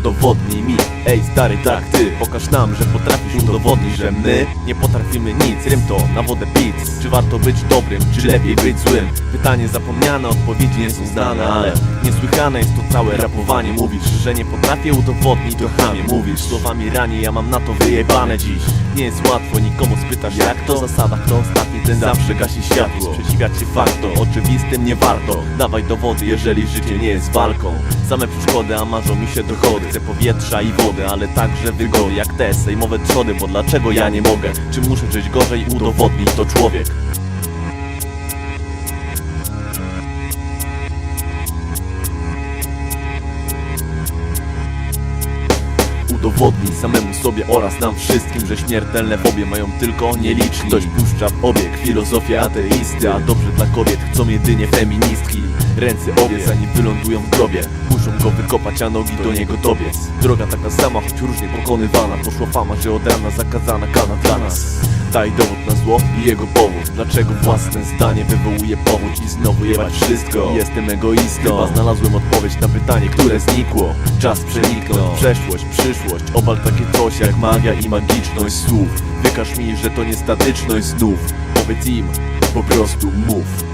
udowodnij mi. Ej stary, tak ty, pokaż nam, że potrafisz udowodnić, że my nie potrafimy nic. Rym to na wodę pic, czy warto być dobrym, czy lepiej być złym? Pytanie zapomniane, odpowiedzi nie są znane, ale niesłychane jest to całe rapowanie. Mówisz, że nie potrafię udowodnić, to chamie Mówisz, słowami ranie, ja mam na to wyjebane dziś. Nie jest łatwo, nikomu spytasz jak to? Zasada, kto ostatni, ten zawsze gasi światło. Sprzeciwiać się faktom, oczywistym nie warto. Dawaj dowody, jeżeli życie nie jest walką. Same przeszkody, a marzą mi się dochody. Chcę powietrza i wody, ale także wygody Jak te sejmowe trzody, bo dlaczego ja nie mogę? Czy muszę żyć gorzej? Udowodnić to człowiek Udowodnij samemu sobie oraz nam wszystkim, że śmiertelne fobie mają tylko nieliczni Ktoś puszcza w obieg filozofię ateisty A dobrze dla kobiet chcą jedynie feministki Ręce obie zanim wylądują w grobie Muszą go wykopać, a nogi do niego dobiec Droga taka sama, choć różnie pokonywana. Poszła fama, że od rana zakazana kana dla nas. Daj dowód na zło i jego powód. Dlaczego własne zdanie wywołuje powódź I znowu jebać wszystko? Jestem egoistą. Chyba znalazłem odpowiedź na pytanie, które znikło. Czas przeniknął Przeszłość, przyszłość. Obal takie coś jak magia i magiczność słów. Wykaż mi, że to nie statyczność znów. Powiedz im, po prostu mów